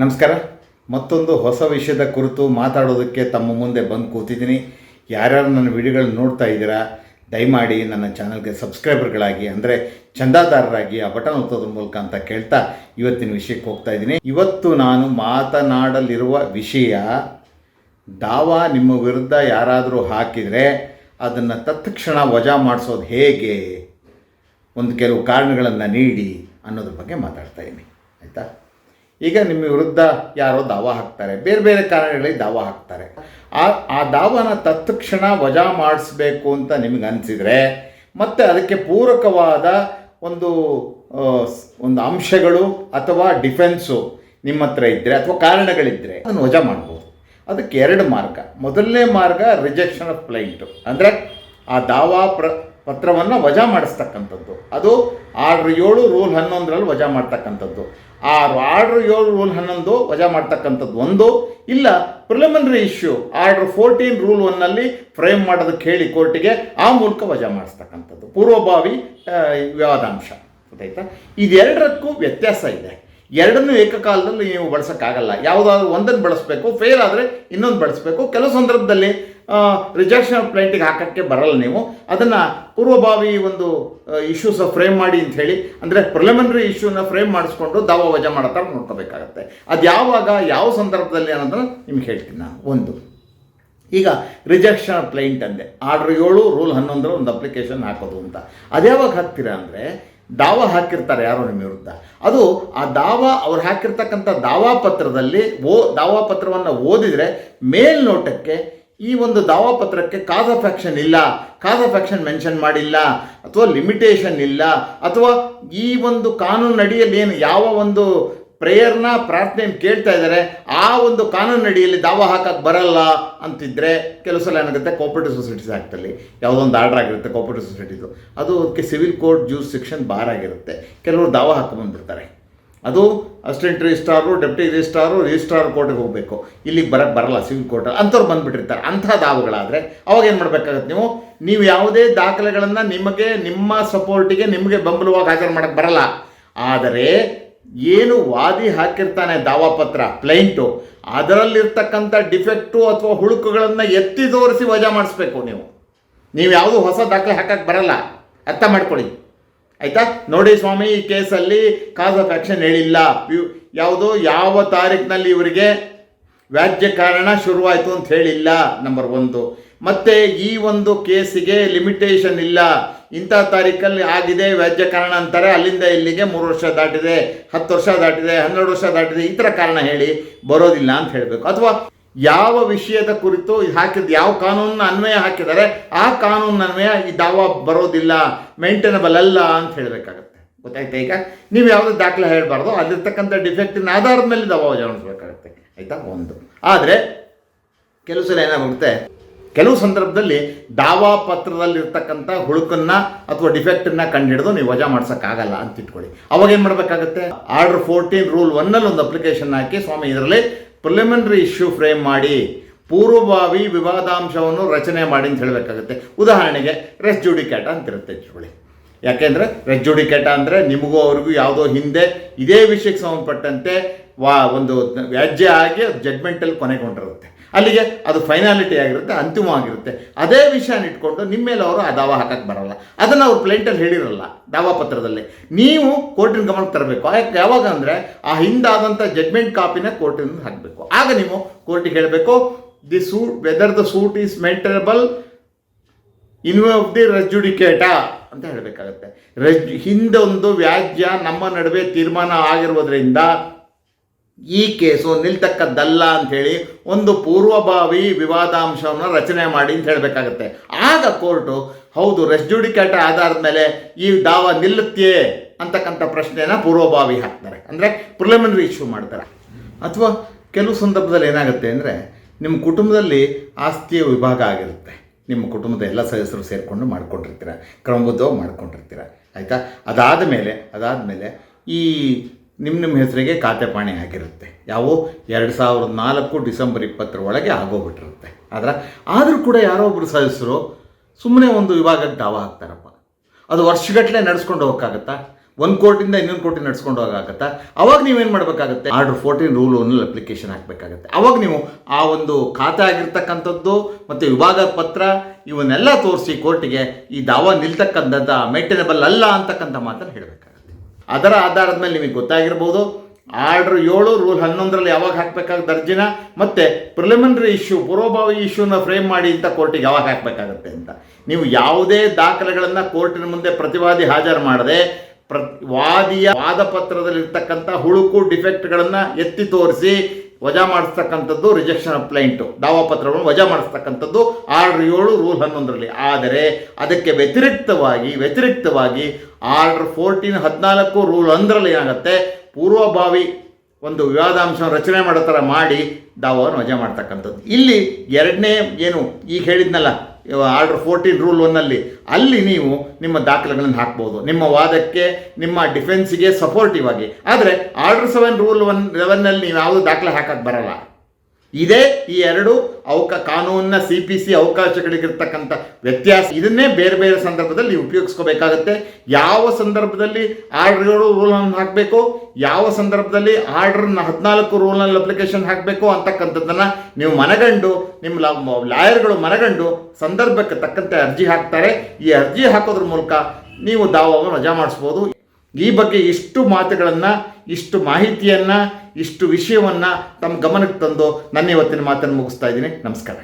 ನಮಸ್ಕಾರ. ಮತ್ತೊಂದು ಹೊಸ ವಿಷಯದ ಕುರಿತು ಮಾತಾಡೋದಕ್ಕೆ ತಮ್ಮ ಮುಂದೆ ಬಂದು ಕೂತಿದ್ದೀನಿ. ಯಾರ್ಯಾರು ನನ್ನ ವಿಡಿಯೋಗಳನ್ನ ನೋಡ್ತಾ ಇದ್ದೀರಾ, ದಯಮಾಡಿ ನನ್ನ ಚಾನಲ್ಗೆ ಸಬ್ಸ್ಕ್ರೈಬರ್ಗಳಾಗಿ, ಅಂದರೆ ಚಂದಾದಾರರಾಗಿ ಆ ಬಟನ್ ಒತ್ತೋದ್ರ ಮೂಲಕ ಅಂತ ಕೇಳ್ತಾ ಇವತ್ತಿನ ವಿಷಯಕ್ಕೆ ಹೋಗ್ತಾ ಇದ್ದೀನಿ. ಇವತ್ತು ನಾನು ಮಾತನಾಡಲಿರುವ ವಿಷಯ, ದಾವಾ ನಿಮ್ಮ ವಿರುದ್ಧ ಯಾರಾದರೂ ಹಾಕಿದರೆ ಅದನ್ನು ತತ್ಕ್ಷಣ ವಜಾ ಮಾಡಿಸೋದು ಹೇಗೆ? ಒಂದು ಕೆಲವು ಕಾರಣಗಳನ್ನು ನೀಡಿ ಅನ್ನೋದ್ರ ಬಗ್ಗೆ ಮಾತಾಡ್ತಾ ಇದ್ದೀನಿ. ಆಯಿತಾ? ಈಗ ನಿಮ್ಮ ವಿರುದ್ಧ ಯಾರೋ ದಾವ ಹಾಕ್ತಾರೆ. ಬೇರೆ ಬೇರೆ ಕಾರಣಗಳಿಗೆ ದಾವ ಹಾಕ್ತಾರೆ. ಆ ಆ ದಾವನ ತತ್ಕ್ಷಣ ವಜಾ ಮಾಡಿಸ್ಬೇಕು ಅಂತ ನಿಮಗೆ ಅನಿಸಿದರೆ, ಮತ್ತು ಅದಕ್ಕೆ ಪೂರಕವಾದ ಒಂದು ಒಂದು ಅಂಶಗಳು ಅಥವಾ ಡಿಫೆನ್ಸು ನಿಮ್ಮ ಹತ್ರ ಇದ್ದರೆ ಅಥವಾ ಕಾರಣಗಳಿದ್ದರೆ ಅದನ್ನು ವಜಾ ಮಾಡ್ಬೋದು. ಅದಕ್ಕೆ ಎರಡು ಮಾರ್ಗ. ಮೊದಲನೇ ಮಾರ್ಗ ರಿಜೆಕ್ಷನ್ ಆಫ್ ಪ್ಲೈಂಟು ಅಂದರೆ ಆ ದಾವಾ ಪ್ರ, ಪತ್ರವನ್ನು ವಜಾ ಮಾಡಿಸ್ತಕ್ಕಂಥದ್ದು. ಅದು ಆರು ಏಳು ರೂಲ್ ಹನ್ನೊಂದರಲ್ಲಿ ವಜಾ ಮಾಡ್ತಕ್ಕಂಥದ್ದು. ಆ ಆರ್ಡ್ರ್ ಏಳು ರೂಲ್ ಹನ್ನೊಂದು, ವಜಾ ಮಾಡ್ತಕ್ಕಂಥದ್ದು ಒಂದು. ಇಲ್ಲ preliminary issue order fourteen rule ಒನ್ನಲ್ಲಿ ಫ್ರೇಮ್ ಮಾಡೋದಕ್ಕೆ ಹೇಳಿ ಕೋರ್ಟಿಗೆ ಆ ಮೂಲಕ ವಜಾ ಮಾಡಿಸ್ತಕ್ಕಂಥದ್ದು. ಪೂರ್ವಭಾವಿ ವಿವಾದಾಂಶ ಗೊತ್ತಾಯ್ತಾ? ಇದೆರಡಕ್ಕೂ ವ್ಯತ್ಯಾಸ ಇದೆ. ಎರಡನ್ನೂ ಏಕಕಾಲದಲ್ಲಿ ನೀವು ಬಳಸೋಕ್ಕಾಗಲ್ಲ. ಯಾವುದಾದ್ರೂ ಒಂದನ್ನು ಬಳಸಬೇಕು ಫೇಲ್ ಆದರೆ ಇನ್ನೊಂದು ಬಳಸಬೇಕು. ಕೆಲವು ಸಂದರ್ಭದಲ್ಲಿ ರಿಜೆಕ್ಷನ್ ಆಫ್ ಪ್ಲೇಂಟಿಗೆ ಹಾಕೋಕ್ಕೆ ಬರಲ್ಲ ನೀವು. ಅದನ್ನು ಪೂರ್ವಭಾವಿ ಒಂದು ಇಶ್ಯೂಸ ಫ್ರೇಮ್ ಮಾಡಿ ಅಂತ ಹೇಳಿ, ಅಂದರೆ ಪ್ರಿಲಿಮಿನರಿ ಇಶ್ಯೂನ ಫ್ರೇಮ್ ಮಾಡಿಸ್ಕೊಂಡು ದಾವ ವಜಾ ಮಾಡ್ತಾರೆ ನೋಡ್ಕೋಬೇಕಾಗತ್ತೆ. ಅದು ಯಾವಾಗ, ಯಾವ ಸಂದರ್ಭದಲ್ಲಿ ಅನ್ನೋದನ್ನು ನಿಮ್ಗೆ ಹೇಳ್ತೀನಿ ನಾನು ಒಂದು, ಈಗ ರಿಜೆಕ್ಷನ್ ಆಫ್ ಪ್ಲೇಂಟ್ ಅಂದೆ. ಆರ್ಡ್ರ್ ಏಳು ರೂಲ್ ಹನ್ನೊಂದರ ಒಂದು ಅಪ್ಲಿಕೇಶನ್ ಹಾಕೋದು ಅಂತ. ಅದ್ಯಾವಾಗ ಹಾಕ್ತೀರಾ ಅಂದರೆ ದಾವ ಹಾಕಿರ್ತಾರೆ ಯಾರೋ ನಿಮ್ಮ ವಿರುದ್ಧ. ಅದು ಆ ದಾವ ಅವ್ರು ಹಾಕಿರ್ತಕ್ಕಂಥ ದಾವಾ ಪತ್ರದಲ್ಲಿ ಓ ದಾವಾ ಪತ್ರವನ್ನು ಓದಿದರೆ ಮೇಲ್ನೋಟಕ್ಕೆ ಈ ಒಂದು ದಾವಾ ಪತ್ರಕ್ಕೆ ಕಾಸ್ ಆಫ್ ಆ್ಯಕ್ಷನ್ ಇಲ್ಲ ಕಾಸ್ ಆಫ್ ಆ್ಯಕ್ಷನ್ ಮೆನ್ಷನ್ ಮಾಡಿಲ್ಲ, ಅಥವಾ ಲಿಮಿಟೇಷನ್ ಇಲ್ಲ, ಅಥವಾ ಈ ಒಂದು ಕಾನೂನು ಅಡಿಯಲ್ಲಿ ಏನು ಯಾವ ಒಂದು ಪ್ರೇಯರ್ನ ಪ್ರಾರ್ಥನೆಯನ್ನು ಕೇಳ್ತಾ ಇದ್ದಾರೆ, ಆ ಒಂದು ಕಾನೂನು ಅಡಿಯಲ್ಲಿ ದಾವ ಹಾಕಕ್ಕೆ ಬರಲ್ಲ ಅಂತಿದ್ರೆ ಕೆಲವು ಸಲ ಏನಾಗುತ್ತೆ ಕೋಪರೇಟಿವ್ ಸೊಸೈಟೀಸ್ ಆ್ಯಕ್ಟಲ್ಲಿ ಯಾವುದೋ ಒಂದು ಆರ್ಡರ್ ಆಗಿರುತ್ತೆ ಕೋಪರೇಟಿವ್ ಸೊಸೈಟಿದು ಅದು ಅದಕ್ಕೆ civil court juice section bar ಆಗಿರುತ್ತೆ. ಕೆಲವರು ದಾವ ಹಾಕೊಂಡ್ಬಂದ್ಬಿಡ್ತಾರೆ ಅದು assistant registrar deputy registrar registrar ಕೋರ್ಟಿಗೆ ಹೋಗಬೇಕು. ಇಲ್ಲಿಗೆ ಬರಕ್ಕೆ ಬರಲ್ಲ ಸಿವಿಲ್ ಕೋರ್ಟ್ ಅಂಥವ್ರು ಬಂದುಬಿಟ್ಟಿರ್ತಾರೆ. ಅಂಥ ದಾವಗಳಾದರೆ ಅವಾಗ ಏನು ಮಾಡಬೇಕಾಗತ್ತೆ ನೀವು? ನೀವು ಯಾವುದೇ ದಾಖಲೆಗಳನ್ನು ನಿಮಗೆ, ನಿಮ್ಮ ಸಪೋರ್ಟಿಗೆ ನಿಮಗೆ ಬೆಂಬಲವಾಗಿ ಹಾಜರು ಮಾಡೋಕ್ಕೆ ಬರಲ್ಲ. ಆದರೆ ಏನು ವಾದಿ ಹಾಕಿರ್ತಾನೆ ದಾವಾಪತ್ರ ಪ್ಲೈಂಟು ಅದರಲ್ಲಿರ್ತಕ್ಕಂಥ ಡಿಫೆಕ್ಟು ಅಥವಾ ಹುಳುಕುಗಳನ್ನು ಎತ್ತಿ ತೋರಿಸಿ ವಜಾ ಮಾಡಿಸ್ಬೇಕು ನೀವು. ನೀವು ಯಾವುದು ಹೊಸ ದಾಖಲೆ ಹಾಕಕ್ಕೆ ಬರಲ್ಲ. ಅರ್ಥ ಮಾಡ್ಕೊಳ್ಳಿ. ಆಯಿತಾ? ನೋಡಿ ಸ್ವಾಮಿ, ಈ ಕೇಸಲ್ಲಿ ಕಾಸ್ ಆಫ್ ಆ್ಯಕ್ಷನ್ ಹೇಳಿಲ್ಲ. ಯಾವುದು ಯಾವ ತಾರೀಕಿನಲ್ಲಿ ಇವರಿಗೆ ವ್ಯಾಜ್ಯ ಕಾರಣ ಶುರುವಾಯಿತು ಅಂತ ಹೇಳಿಲ್ಲ ನಂಬರ್ ಒಂದು. ಮತ್ತು ಈ ಒಂದು ಕೇಸಿಗೆ ಲಿಮಿಟೇಷನ್ ಇಲ್ಲ. ಇಂಥ ತಾರೀಕಲ್ಲಿ ಆಗಿದೆ, ವ್ಯಾಜ್ಯ ಕಾರಣ ಅಂತಾರೆ. ಅಲ್ಲಿಂದ ಇಲ್ಲಿಗೆ ಮೂರು ವರ್ಷ ದಾಟಿದೆ, ಹತ್ತು ವರ್ಷ ದಾಟಿದೆ, ಹನ್ನೆರಡು ವರ್ಷ ದಾಟಿದೆ, ಈ ಥರ ಕಾರಣ ಹೇಳಿ ಬರೋದಿಲ್ಲ ಅಂತ ಹೇಳಬೇಕು. ಅಥವಾ ಯಾವ ವಿಷಯದ ಕುರಿತು ಹಾಕಿದ ಯಾವ ಕಾನೂನನ್ನ ಅನ್ವಯ ಹಾಕಿದರೆ ಆ ಕಾನೂನು ಅನ್ವಯ ಈ ದಾವ ಬರೋದಿಲ್ಲ ಮೇಂಟೈನಬಲ್ ಅಲ್ಲ ಅಂತ ಹೇಳಬೇಕಾಗತ್ತೆ. ಗೊತ್ತಾಯ್ತಾ ಈಗ? ನೀವು ಯಾವುದೇ ದಾಖಲೆ ಹೇಳಬಾರ್ದು, ಅಲ್ಲಿರ್ತಕ್ಕಂಥ ಡಿಫೆಕ್ಟಿನ ಆಧಾರದ ಮೇಲೆ ದಾವ ಜಾಣಿಸ್ಬೇಕಾಗತ್ತೆ ಆಯಿತಾ? ಒಂದು. ಆದರೆ ಕೆಲವು ಏನಾಗುತ್ತೆ ಕೆಲವು ಸಂದರ್ಭದಲ್ಲಿ ದಾವಾ ಪತ್ರದಲ್ಲಿರ್ತಕ್ಕಂಥ ಹುಳುಕನ್ನು ಅಥವಾ ಡಿಫೆಕ್ಟನ್ನ ಕಂಡುಹಿಡಿದು ನೀವು ವಜಾ ಮಾಡ್ಸೋಕ್ಕಾಗಲ್ಲ ಅಂತ ಇಟ್ಕೊಳ್ಳಿ. ಅವಾಗ ಏನು ಮಾಡಬೇಕಾಗುತ್ತೆ? ಆರ್ಡರ್ ಫೋರ್ಟೀನ್ ರೂಲ್ ಒನ್ನಲ್ಲಿ ಒಂದು ಅಪ್ಲಿಕೇಶನ್ ಹಾಕಿ ಸ್ವಾಮಿ ಇದರಲ್ಲಿ ಪ್ರಿಲಿಮಿನರಿ ಇಶ್ಯೂ ಫ್ರೇಮ್ ಮಾಡಿ, ಪೂರ್ವಭಾವಿ ವಿವಾದಾಂಶವನ್ನು ರಚನೆ ಮಾಡಿ ಅಂತ ಹೇಳಬೇಕಾಗುತ್ತೆ. ಉದಾಹರಣೆಗೆ ರೆಸ್ ಅಂತ ಇರುತ್ತೆ ಇಟ್ಕೊಳ್ಳಿ. ಯಾಕೆಂದರೆ ರೆಸ್ ಜುಡಿಕೇಟ ಅಂದರೆ ನಿಮಗೂ ಅವ್ರಿಗೂ ಯಾವುದೋ ಹಿಂದೆ ಇದೇ ವಿಷಯಕ್ಕೆ ಸಂಬಂಧಪಟ್ಟಂತೆ ವಾ ಒಂದು ವ್ಯಾಜ್ಯ ಆಗಿ ಜಡ್ಮೆಂಟಲ್ಲಿ ಕೊನೆಗೊಂಡಿರುತ್ತೆ. ಅಲ್ಲಿಗೆ ಅದು ಫೈನಾಲಿಟಿ ಆಗಿರುತ್ತೆ, ಅಂತಿಮವಾಗಿರುತ್ತೆ. ಅದೇ ವಿಷಯನ ಇಟ್ಕೊಂಡು ನಿಮ್ಮ ಮೇಲೆ ಅವರು ಆ ದಾವ ಹಾಕಕ್ಕೆ ಬರಲ್ಲ. ಅದನ್ನು ಅವ್ರು ಪ್ಲೇಂಟಲ್ಲಿ ಹೇಳಿರಲ್ಲ, ದಾವಾ ಪತ್ರದಲ್ಲಿ. ನೀವು ಕೋರ್ಟಿನ ಗಮನಕ್ಕೆ ತರಬೇಕು. ಯಾಕೆ ಯಾವಾಗ ಅಂದರೆ ಆ ಹಿಂದಾದಂಥ ಜಡ್ಮೆಂಟ್ ಕಾಪಿನ ಕೋರ್ಟಿನ ಹಾಕಬೇಕು. ಆಗ ನೀವು ಕೋರ್ಟಿಗೆ ಹೇಳಬೇಕು the suit whether the suit is maintainable in view of the res judicata ಅಂತ ಹೇಳಬೇಕಾಗತ್ತೆ. ರಜ್ ಹಿಂದೊಂದು ವ್ಯಾಜ್ಯ ನಮ್ಮ ನಡುವೆ ತೀರ್ಮಾನ ಆಗಿರುವುದರಿಂದ ಈ ಕೇಸು ನಿಲ್ತಕ್ಕದ್ದಲ್ಲ ಅಂಥೇಳಿ ಒಂದು ಪೂರ್ವಭಾವಿ ವಿವಾದಾಂಶವನ್ನು ರಚನೆ ಮಾಡಿ ಅಂತ ಹೇಳಬೇಕಾಗತ್ತೆ. ಆಗ ಕೋರ್ಟು, ಹೌದು ರೆಸ್ಜುಡಿಕೇಟ ಆಧಾರದ ಮೇಲೆ ಈ ದಾವ ನಿಲ್ಲುತ್ತೆ ಅಂತಕ್ಕಂಥ ಪ್ರಶ್ನೆಯನ್ನು ಪೂರ್ವಭಾವಿ ಹಾಕ್ತಾರೆ. ಅಂದರೆ ಪ್ರಿಲಿಮಿನರಿ ಇಶ್ಯೂ ಮಾಡ್ತಾರೆ. ಅಥವಾ ಕೆಲವು ಸಂದರ್ಭದಲ್ಲಿ ಏನಾಗುತ್ತೆ ಅಂದರೆ ನಿಮ್ಮ ಕುಟುಂಬದಲ್ಲಿ ಆಸ್ತಿಯ ವಿಭಾಗ ಆಗಿರುತ್ತೆ. ನಿಮ್ಮ ಕುಟುಂಬದ ಎಲ್ಲ ಸದಸ್ಯರು ಸೇರಿಕೊಂಡು ಮಾಡ್ಕೊಂಡಿರ್ತೀರ, ಕ್ರಮಬದ್ಧವಾಗಿ ಮಾಡ್ಕೊಂಡಿರ್ತೀರ. ಆಯಿತಾ? ಅದಾದ ಮೇಲೆ ಅದಾದ ಮೇಲೆ ಈ ನಿಮ್ಮ ನಿಮ್ಮ ಹೆಸರಿಗೆ ಖಾತೆ ಪಾಣಿ ಆಗಿರುತ್ತೆ ಯಾವು ಎರಡು ಸಾವಿರದ ನಾಲ್ಕು ಡಿಸೆಂಬರ್ ಇಪ್ಪತ್ತರ ಒಳಗೆ ಆಗೋಗ್ಬಿಟ್ಟಿರುತ್ತೆ. ಆದ್ರೆ ಆದರೂ ಕೂಡ ಯಾರೋ ಒಬ್ಬರು ಸದಸ್ಯರು ಸುಮ್ಮನೆ ಒಂದು ವಿಭಾಗಕ್ಕೆ ದಾವ ಹಾಕ್ತಾರಪ್ಪ. ಅದು ವರ್ಷಗಟ್ಟಲೆ ನಡೆಸ್ಕೊಂಡು ಹೋಗೋಕ್ಕಾಗತ್ತಾ? ಒಂದು ಕೋರ್ಟಿಂದ ಇನ್ನೊಂದು ಕೋರ್ಟಿಗೆ ನಡ್ಸ್ಕೊಂಡು ಹೋಗಾಗತ್ತಾ ಅವಾಗ ನೀವೇನು ಮಾಡಬೇಕಾಗುತ್ತೆ? ಆರ್ಡರ್ ಫೋರ್ಟೀನ್ ರೂಲ್ ಒನ್ನಲ್ಲಿ ಅಪ್ಲಿಕೇಶನ್ ಹಾಕಬೇಕಾಗತ್ತೆ. ಅವಾಗ ನೀವು ಆ ಒಂದು ಖಾತೆ ಆಗಿರ್ತಕ್ಕಂಥದ್ದು ಮತ್ತು ವಿಭಾಗ ಪತ್ರ ಇವನ್ನೆಲ್ಲ ತೋರಿಸಿ ಕೋರ್ಟಿಗೆ ಈ ದಾವಾ ನಿಲ್ತಕ್ಕಂಥದ್ದು ಮೇಂಟೇನಬಲ್ ಅಲ್ಲ ಅಂತಕ್ಕಂಥ ಮಾತನ್ನು ಹೇಳಬೇಕಾಗುತ್ತೆ. ಅದರ ಆಧಾರದ ಮೇಲೆ ನಿಮಗೆ ಗೊತ್ತಾಗಿರ್ಬೋದು. ಆರ್ಡರ್ ಏಳು, ರೂಲ್ ಹನ್ನೊಂದರಲ್ಲಿ ಯಾವಾಗ ಹಾಕಬೇಕಾಗ ದರ್ಜಿನ ಮತ್ತು ಪ್ರಿಲಿಮಿನರಿ ಇಶ್ಯೂ ಪೂರ್ವಭಾವಿ ಇಶ್ಯೂನ ಫ್ರೇಮ್ ಮಾಡಿ ಅಂತ ಕೋರ್ಟಿಗೆ ಯಾವಾಗ ಹಾಕಬೇಕಾಗತ್ತೆ ಅಂತ. ನೀವು ಯಾವುದೇ ದಾಖಲೆಗಳನ್ನು ಕೋರ್ಟಿನ ಮುಂದೆ ಪ್ರತಿವಾದಿ ಹಾಜರು ಮಾಡದೆ ಪ್ರ ವಾದಿಯ ವಾದ ಪತ್ರದಲ್ಲಿರ್ತಕ್ಕಂಥ ಹುಳುಕು ಡಿಫೆಕ್ಟ್ಗಳನ್ನು ಎತ್ತಿ ತೋರಿಸಿ ವಜಾ ಮಾಡಿಸ್ತಕ್ಕಂಥದ್ದು ರಿಜೆಕ್ಷನ್ ಆಫ್ ಕ್ಲೈಂಟು ದಾವಾ ಪತ್ರವನ್ನು ವಜಾ ಮಾಡಿಸ್ತಕ್ಕಂಥದ್ದು ಆರ್ಡರ್ ಏಳು ರೂಲ್ ಹನ್ನೊಂದರಲ್ಲಿ. ಆದರೆ ಅದಕ್ಕೆ ವ್ಯತಿರಿಕ್ತವಾಗಿ ವ್ಯತಿರಿಕ್ತವಾಗಿ ಆರ್ಡರ್ ಫೋರ್ಟೀನ್ ಹದಿನಾಲ್ಕು ರೂಲ್ ಒಂದರಲ್ಲಿ ಏನಾಗುತ್ತೆ? ಪೂರ್ವಭಾವಿ ಒಂದು ವಿವಾದಾಂಶವನ್ನು ರಚನೆ ಮಾಡೋ ಥರ ಮಾಡಿ ದಾವವನ್ನು ವಜಾ ಮಾಡ್ತಕ್ಕಂಥದ್ದು. ಇಲ್ಲಿ ಎರಡನೇ ಏನು ಈಗ ಹೇಳಿದ್ನಲ್ಲ ಆರ್ಡರ್ ಫೋರ್ಟೀನ್ ರೂಲ್ ಒನ್ನಲ್ಲಿ ಅಲ್ಲಿ ನೀವು ನಿಮ್ಮ ದಾಖಲೆಗಳನ್ನು ಹಾಕ್ಬೋದು. ನಿಮ್ಮ ವಾದಕ್ಕೆ, ನಿಮ್ಮ ಡಿಫೆನ್ಸಿಗೆ ಸಪೋರ್ಟಿವ್ ಆಗಿ. ಆದರೆ ಆರ್ಡರ್ ಸೆವೆನ್ ರೂಲ್ ಒನ್ ಲೆವೆನ್ನಲ್ಲಿ ನೀವು ಯಾವುದು ದಾಖಲೆ ಹಾಕಕ್ಕೆ ಬರಲ್ಲ. ಇದೇ ಈ ಎರಡು ಅವಕ ಕಾನೂನಿನ ಸಿ ಪಿ ಸಿ ಅವಕಾಶಗಳಿಗಿರ್ತಕ್ಕಂಥ ವ್ಯತ್ಯಾಸ. ಇದನ್ನೇ ಬೇರೆ ಬೇರೆ ಸಂದರ್ಭದಲ್ಲಿ ಉಪಯೋಗಿಸ್ಕೋಬೇಕಾಗತ್ತೆ. ಯಾವ ಸಂದರ್ಭದಲ್ಲಿ ಆರ್ಡರ್ಗಳು ರೂಲನ್ನು ಹಾಕಬೇಕು, ಯಾವ ಸಂದರ್ಭದಲ್ಲಿ ಆರ್ಡರ್ನ ಹದಿನಾಲ್ಕು ರೂಲ್ನಲ್ಲಿ ಅಪ್ಲಿಕೇಶನ್ ಹಾಕಬೇಕು ಅಂತಕ್ಕಂಥದ್ದನ್ನು ನೀವು ಮನಗಂಡು, ನಿಮ್ಮ ಲಾಯರ್ಗಳು ಮನಗಂಡು ಸಂದರ್ಭಕ್ಕೆ ತಕ್ಕಂತೆ ಅರ್ಜಿ ಹಾಕ್ತಾರೆ. ಈ ಅರ್ಜಿ ಹಾಕೋದ್ರ ಮೂಲಕ ನೀವು ದಾವನ್ನು ರಜಾ ಮಾಡಿಸ್ಬೋದು. ಈ ಬಗ್ಗೆ ಇಷ್ಟು ಮಾತುಗಳನ್ನು, ಇಷ್ಟು ಮಾಹಿತಿಯನ್ನು, ಇಷ್ಟು ವಿಷಯವನ್ನು ತಮ್ಮ ಗಮನಕ್ಕೆ ತಂದು ನನ್ನ ಇವತ್ತಿನ ಮಾತನ್ನು ಮುಗಿಸ್ತಾ ಇದ್ದೀನಿ. ನಮಸ್ಕಾರ.